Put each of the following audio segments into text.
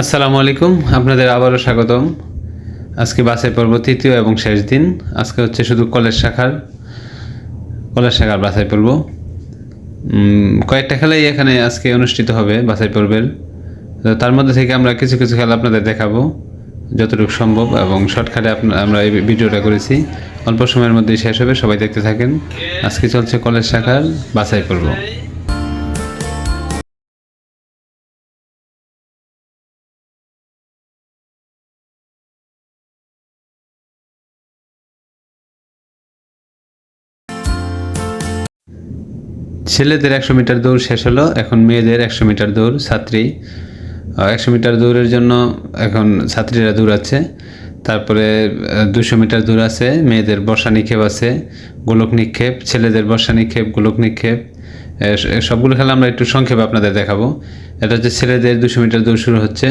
আসসালামু আলাইকুম, আপনাদের আবারও স্বাগতম। আজকে বাছাই পর্ব তৃতীয় এবং শেষ দিন। আজকে হচ্ছে শুধু কলেজ শাখার কলেজ শাখার বাছাই পর্ব। কয়েকটা খেলাই এখানে আজকে অনুষ্ঠিত হবে বাছাই পর্বের। তার মধ্যে থেকে আমরা কিছু কিছু খেলা আপনাদের দেখাবো, যতটুকু সম্ভব এবং শর্টকাটে আমরা এই ভিডিওটা করেছি। অল্প সময়ের মধ্যেই শেষ হবে, সবাই দেখতে থাকেন। আজকে চলছে কলেজ শাখার বাছাই পর্ব। ছেলেদের একশো মিটার দৌড় শেষ হলো, এখন মেয়েদের একশো মিটার দৌড়, ছাত্রী। একশো মিটার দৌড়ের জন্য এখন ছাত্রীরা দৌড়াচ্ছে। তারপরে দুশো মিটার দূর আছে, মেয়েদের বর্ষা নিক্ষেপ আছে, গোলক নিক্ষেপ, ছেলেদের বর্ষা নিক্ষেপ, গোলক নিক্ষেপ। সবগুলো খেলা আমরা একটু সংক্ষেপে আপনাদের দেখাবো। এটা হচ্ছে ছেলেদের দুশো মিটার দৌড় শুরু হচ্ছে।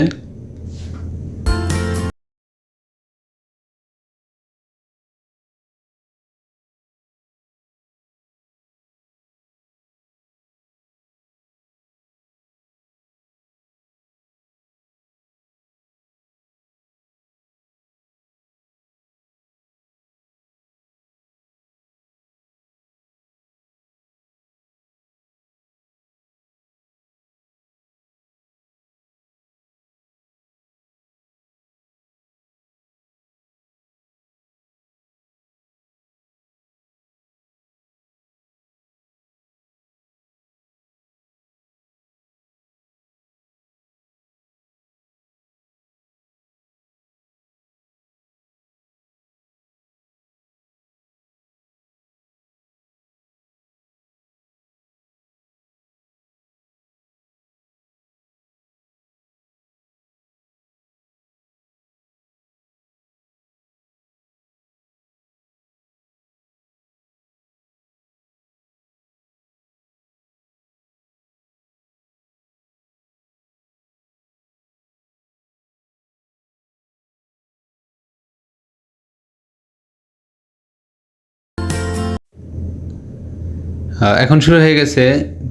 এখন শুরু হয়ে গেছে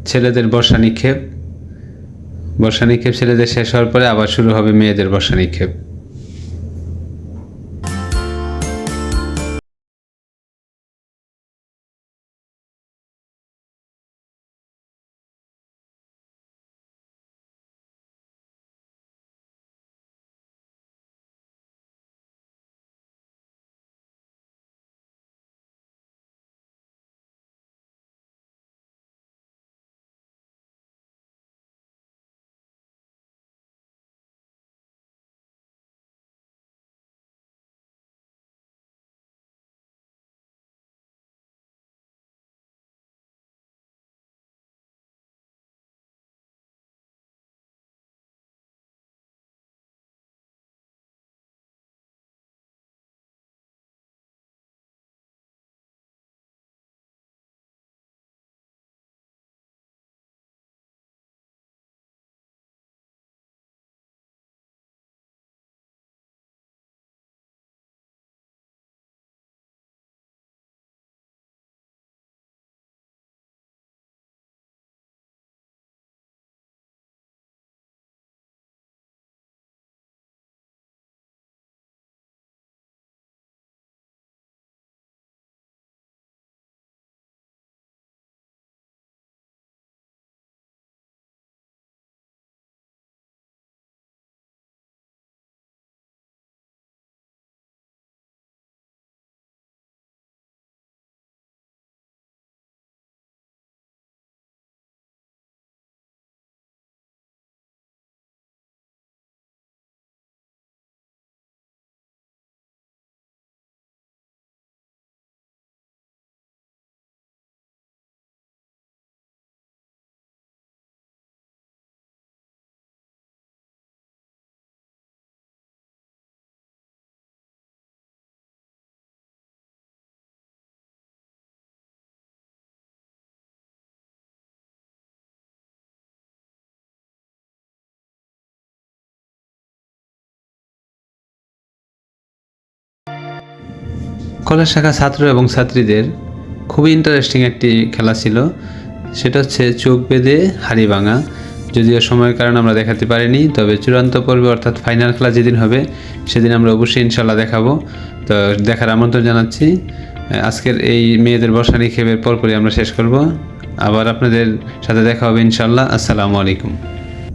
ছেলেদের বর্ষা নিক্ষেপ। বর্ষা নিক্ষেপ ছেলেদের শেষ হওয়ার পরে আবার শুরু হবে মেয়েদের বর্ষা নিক্ষেপ। কলেজ শাখা ছাত্র এবং ছাত্রীদের খুবই ইন্টারেস্টিং একটি খেলা ছিল। সেটা হচ্ছে চোখ বেঁধে হাড়ি ভাঙা। যদিও সময়ের কারণে আমরা দেখাতে পারিনি, তবে চূড়ান্ত পর্বে অর্থাৎ ফাইনাল খেলা যেদিন হবে, সেদিন আমরা অবশ্যই ইনশাল্লাহ দেখাবো। তো দেখার আমন্ত্রণ জানাচ্ছি। আজকের এই মেয়েদের বর্ষা নিক্ষেপের পরপরই আমরা শেষ করব। আবার আপনাদের সাথে দেখা হবে ইনশাল্লাহ আসসালামু আলাইকুম।